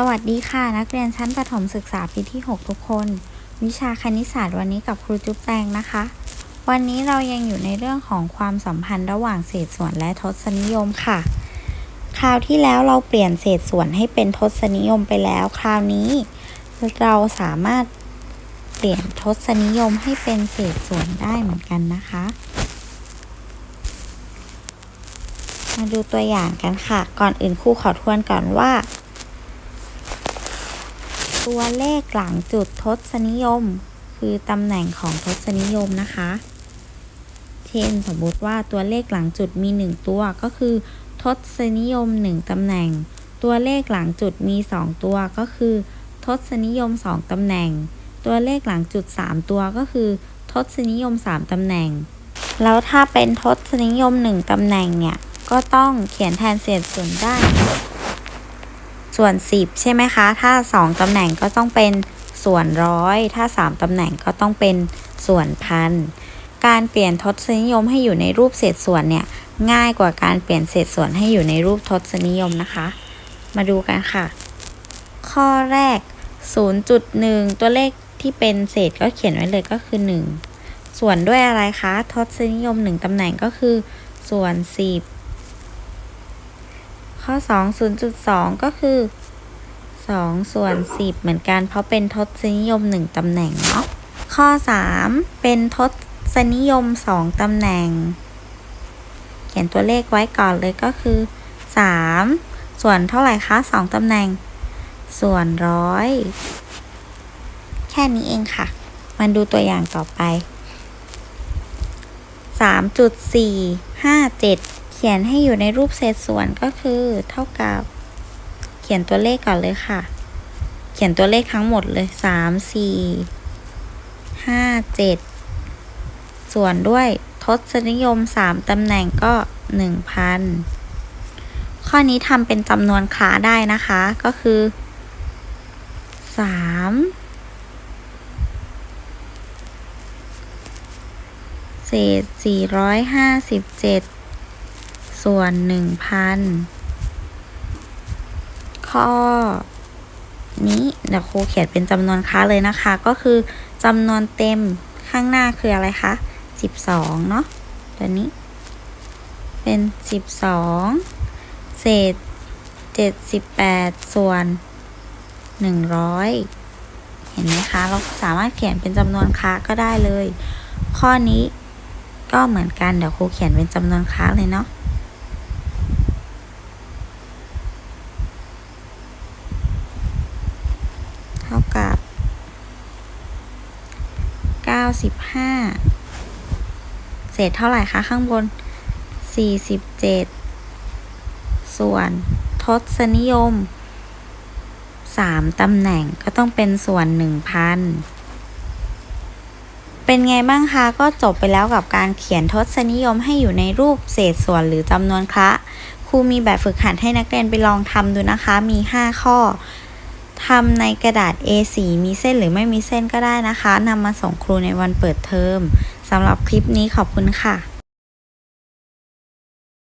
สวัสดีค่ะ นักเรียนชั้นประถมศึกษาปีที่ 6 ทุกคน วิชาคณิตศาสตร์วันนี้กับครูจุ๊บแปงนะคะ วันนี้เรายังอยู่ในเรื่องของความสัมพันธ์ระหว่างเศษส่วนและทศนิยมค่ะ คราวที่แล้วเราเปลี่ยนเศษส่วนให้เป็นทศนิยมไปแล้ว คราวนี้เราสามารถเปลี่ยนทศนิยมให้เป็นเศษส่วนได้เหมือนกันนะคะ มาดูตัวอย่างกันค่ะ ก่อนอื่นครูขอทวนก่อนว่า ตัวเลขหลังจุดทศนิยม คือตำแหน่งของทศนิยมนะคะ เช่นสมมติว่าตัวเลขหลังจุดมี 1 ตัวก็คือ ทศนิยม 1ตำแหน่ง ตัวเลขหลังจุดมี 2 ตัวก็คือ ทศนิยม 2ตำแหน่ง ตัวเลขหลังจุด 3 ตัวก็คือ ทศนิยม 3ตำแหน่ง แล้วถ้าเป็นทศนิยม 1ตำแหน่งเนี่ยก็ต้องเขียนแทนเศษส่วนได้ ส่วน 10 ใช่ไหมคะ ถ้า 2 ตำแหน่งก็ต้องเป็นส่วนร้อย ถ้า 3 ตำแหน่งก็ต้องเป็นส่วนพัน การเปลี่ยนทศนิยมให้อยู่ในรูปเศษส่วนเนี่ยง่ายกว่าการเปลี่ยนเศษส่วนให้อยู่ในรูปทศนิยมนะคะ มาดูกันค่ะ ข้อแรก 0.1 ตัวเลขที่เป็นเศษก็เขียนไว้เลยก็คือ 1 ส่วนด้วยอะไรคะ ทศนิยม 1 ตำแหน่งก็คือส่วน 10 ข้อ 2 0.2 ก็คือ 2 ส่วน 10 เหมือนกัน เพราะเป็นทศนิยม 1ตำแหน่งเนาะข้อ 3 เป็นทศนิยม 2ตำแหน่ง เขียนตัวเลขไว้ก่อนเลยก็คือ 3 ส่วนเท่าไหร่คะ 2ตำแหน่ง ส่วนร้อย แค่นี้เองค่ะ มันดูตัวอย่างต่อไป 3.457 เขียนให้อยู่ในรูปเศษส่วนก็คือ เท่ากับ เขียนตัวเลขก่อนเลยค่ะ เขียนตัวเลขทั้งหมดเลย3 4 5 7ส่วนด้วยทศนิยม3ตำแหน่งก็1,000ข้อนี้ทำเป็นจำนวนค้าได้นะคะ ก็คือ3เศษ457ส่ ส่วน1,000ข้อ นี้เดี๋ยวครูเขียนเป็นจำนวนค้าเลยนะคะ ก็คือจำนวนเต็มข้างหน้าคืออะไรคะ12เนาะตัวนี้ เป็น12เศษ78ส่วน100เห็นไหมคะ เราสามารถเขียนเป็นจำนวนค้าก็ได้เลย ข้อนี้ก็เหมือนกัน เดี๋ยวครูเขียนเป็นจำนวนค้าเลยเนาะ เท่ากับ 95เศษเท่าไหร่คะข้างบน47ส่วนทศนิยม3ตำแหน่งก็ต้องเป็นส่วน1,000เป็นไงบ้างคะ ก็จบไปแล้วกับการเขียนทศนิยมให้อยู่ในรูปเศษส่วนหรือจำนวนคละครูมีแบบฝึกหัดให้นักเรียนไปลองทำดูนะคะ มี 5 ข้อ ทำในกระดาษ A4 มีเส้นหรือไม่มีเส้นก็ได้นะคะนำมาส่งครูในวันเปิดเทอมสำหรับคลิปนี้ขอบคุณค่ะ